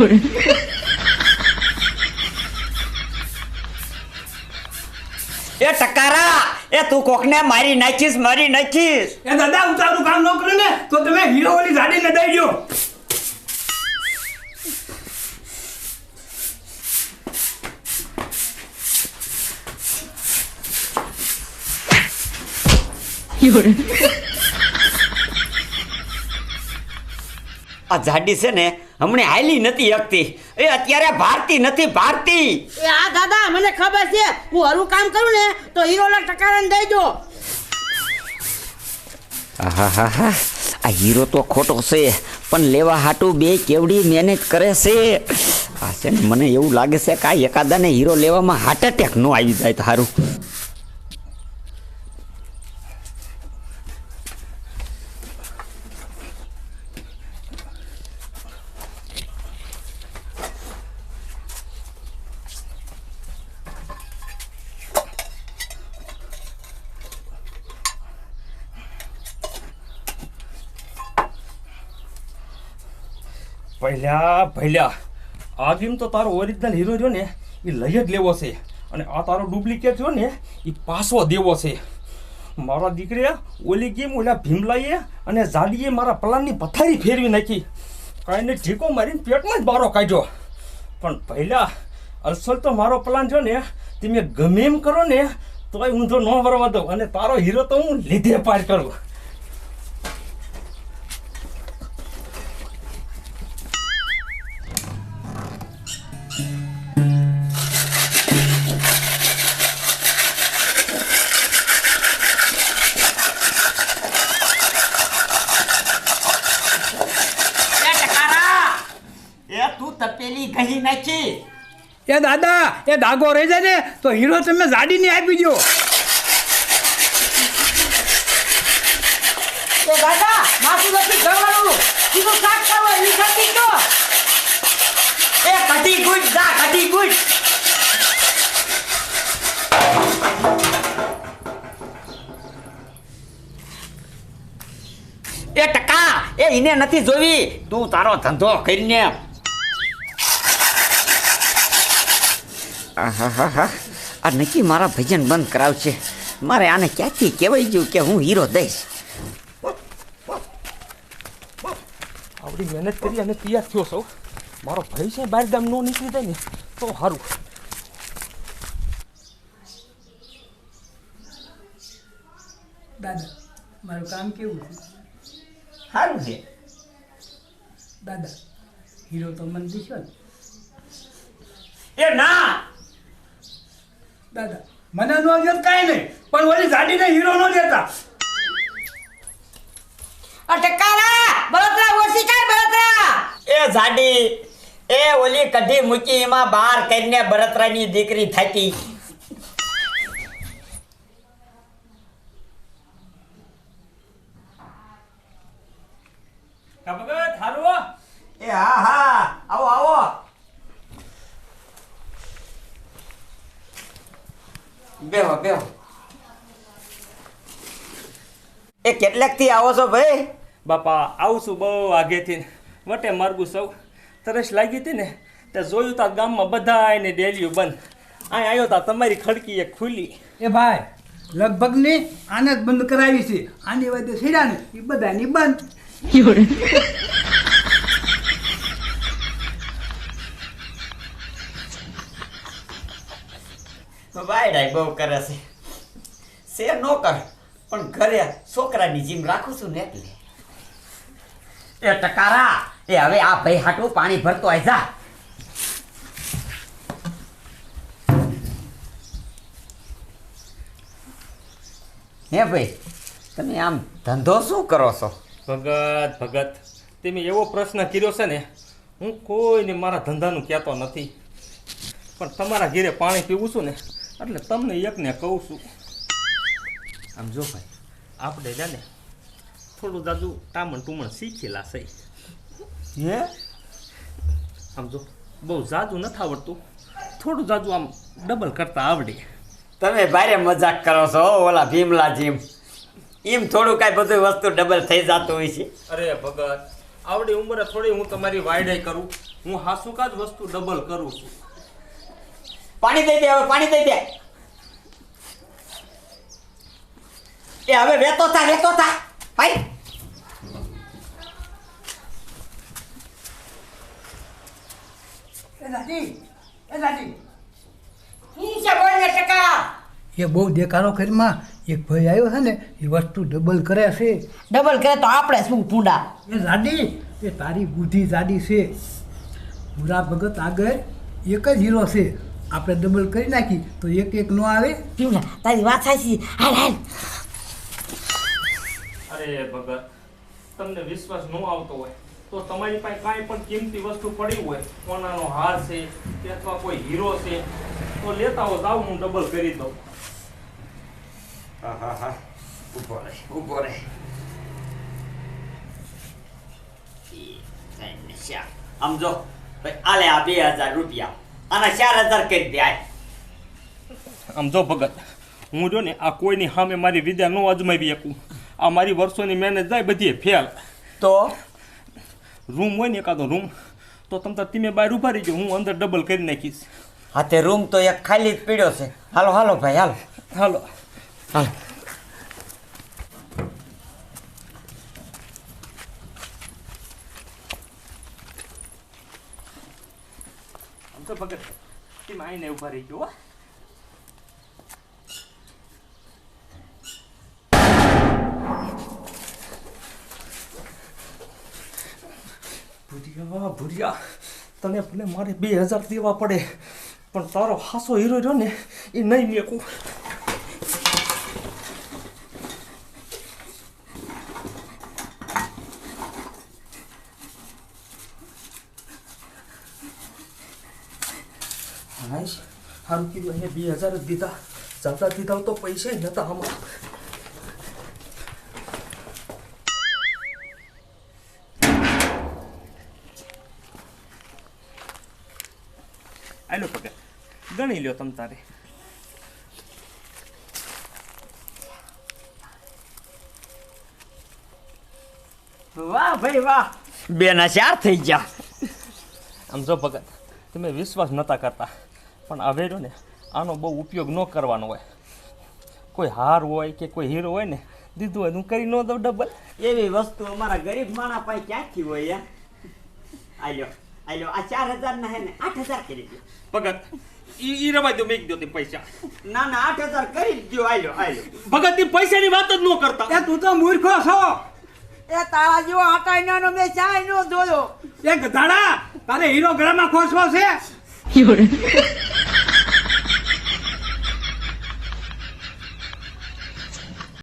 એ ટકારા એ તું કોકને મારી નાખીશ મારી નાખીશ. એ દાદા હું તારું કામ ન કરું ને તો તમે હીરો ઓલી ગાડીને દઈ ગયો આ જાડી છે ને હમણે હાલી નથી હકતી એ અત્યારે ભારતી નથી ભારતી. એ આ દાદા મને ખબર છે હું હરું કામ કરું ને તો હીરોના ટકારાને દઈ દો. આહાહાહા. આ હીરો તો ખોટો છે પણ લેવા હાટું બે કેવડી મહેનત કરે છે. આ છે ને મને એવું લાગે છે કે આ એકાદાને હીરો લેવામાં હાર્ટ એટેક નો આવી જાય તો સારું પહેલા પહેલા આ ગેમ તો તારો ઓરિજિનલ હીરો રહ્યો ને, એ લઈ જ લેવો છે. અને આ તારો ડુપ્લિકેટ રહ્યો ને, એ પાછો દેવો છે. મારા દીકરીએ ઓલી ગેમ ઓલા ભીમલાઈએ અને જાડીએ મારા પ્લાનની પથારી ફેરવી નાખી. કાંઈ ઢીકો મારીને પેટમાં જ બારો કાઢ્યો. પણ પહેલાં અસલ તો મારો પ્લાન જો ને, તમે ગમે એમ કરો ને, તોય ઊંધો ન વરવા દઉં અને તારો હીરો તો હું લીધે પાર કરું. તું તપેલી કહી નાખી. એ દાદા એ દાગો રહી જાય ને તો હીરો તમે જાડીને આપી દો એ દાદા માથું નથી જવાનું સીધું શાક કરવા એ ખાતી તો. એ કઢી ગુજ જા કઢી ગુજ એ ટકા એ એને નથી જોવી. તું તારો ધંધો કરીને આ નક્કી મારા ભજન બંધ કરાવશે મારે આને ક્યાંથી કહેવાય ગયું કે હું હીરો દઈશ આવડી મહેનત કરી અને તૈયાર થયો સૌ મારો ભાઈ છે બહાર ગામ નો નીકળી જાય ને તો સારું દાદા મારું કામ કેવું છે? સારું છે. દાદા હીરો તો મને દીશો ને. એ ના! દાદા મને નો દેત કાઈ નહીં પણ ઓલી ગાડીને હીરો નો દેતા. આ બળતરા ઓછી કાય બળતરા. એ જાડી એ ઓલી કઢી મૂકી એમાં બહાર કરીને બળતરાની દીકરી થતી કપગત હાલો એ હા હા આવો આવો બેહો બેહો. એ કેટલાકથી આવો છો ભાઈ? બાપા આવું છું બહુ આગેથી વટે માર્ગું સૌ તરસ લાગી હતી ને તે જોયું તા ગામમાં બધા એને ડેલીયું બંધ. અહીં આવ્યો તા તમારી ખડકી એ ખુલી. એ ભાઈ લગભગ ને આને જ બંધ કરાવી છે. આની વચ્ચે છેડા ને એ બધાની બંધ. બાયડાય બહુ કરે છે. શેર નો કર, પણ ઘરે છોકરાની જીમ રાખું છું ને એટલે. એ ટકારા, એ હવે આ ભાઈ હાટું પાણી ભરતો આય જા. હે ભાઈ, તમે આમ ધંધો શું કરો છો? ભગત ભગત, તમે એવો પ્રશ્ન કર્યો છે ને, હું કોઈને મારા ધંધાનું કહેતો નથી. પણ તમારા ઘેરે પાણી પીવું છું ને એટલે તમને એકને કહું છું. આમ જો ભાઈ આપણે જાને થોડું દાદુ ટામણ ટુમણ શીખેલા છે. હે? આમ જો બહુ જાદુ નથી આવડતું. થોડું જાજુ આમ ડબલ કરતા આવડે. તમે ભારે મજાક કરો છો હો, ઓલા ભીમલા જીમ એમ થોડું કાંઈ બધું વસ્તુ ડબલ થઈ જતું હોય છે. અરે ભગત આવડી ઉંમરે થોડી હું તમારી વાયડાઈ કરું. હું હાસુકા જ વસ્તુ ડબલ કરું છું. પાણી દઈ દે હવે પાણી દઈ દે. એ હવે વેતો થા વેતો થા. ભાઈ. એ બહુ દેખાડો કરીમાં એક ભાઈ આવ્યો છે ને એ વસ્તુ ડબલ કરે છે. ડબલ કરે તો આપણે શું પૂંડા એ દાદી એ તારી બુદ્ધિ જાડી છે. પૂરા ભગત આગળ એક જ હીરો છે. આપણે ડબલ કરી નાખી તો એક એક નો આવે. તારી વાત સાચી. હાલ હાલ. અરે ભગત તમને વિશ્વાસ ન આવતો હોય તો તમારી પાસે કાંઈ પણ કિંમતી વસ્તુ પડી હોય કોનાનો હાર છે કે અથવા કોઈ હીરો છે તો લેતા હો જાવ હું ડબલ કરી દઉં. હા હા. હા ઊભો રહે ઊભો રહે. આમ જો ભાઈ આલે આ બે હજાર રૂપિયા. આના ચાર હજાર કરી દે આમ જો ભગત હું જો ને આ કોઈની સામે મારી વિદ્યા ન અજમાવી શકું. આ મારી વર્ષોની મહેનત જાય બધી ફેલ. તો? રૂમ હોય ને એકાદો રૂમ તો તમ તાર તમે બહાર ઊભા રહીજો હું અંદર ડબલ કરી નાખીશ. હા તે રૂમ તો એક ખાલી જ પીડ્યો છે. હાલો હાલો ભાઈ હાલો. હાલો. હાલો. તો ભગત તમે આવીને ઊભા રહી ગયો ભૂરિયા ભૂરિયા, તને ભલે મારે બે હજાર દેવા પડે, પણ તારો હાસો હીરો રહ્યો ને, એ નહીં મેકું. હાઈશ સારું કીધું અહીંયા બે હજાર જ દીધા. જાતા દીધા તો પૈસા નતા આમાં. આલો પગાર ગણી લ્યો તમ તારે. વાહ ભાઈ વાહ. બે ના ચાર થઈ ગયા. આમ જો ભગત તમે વિશ્વાસ નતા કરતા. પણ હવે જો ને આનો બહુ ઉપયોગ ન કરવાનો હોય. કોઈ હાર હોય કે કોઈ હીરો હોય ને દીધું હોય હું કરી ન દઉં ડબલ એવી વસ્તુ અમારા ગરીબ માણા પાસે ક્યાંથી હોય યાર? આલ્યો આલ્યો આ ચાર હજાર ના હે ને આઠ હજાર કરી દો ભગત ઈ ઈ રવાય દો મેક દો તે પૈસા. ના ના આઠ હજાર કરી દો આલ્યો આલ્યો. ભગતની પૈસાની વાત જ ન કરતા. એ તું તો મૂર્ખો છો. એ તારા જેવો આટાઈ નાનો મેં ચાય નો જોયો. એ ગધાડા તારે હીરો ગળામાં ખોસવો છે?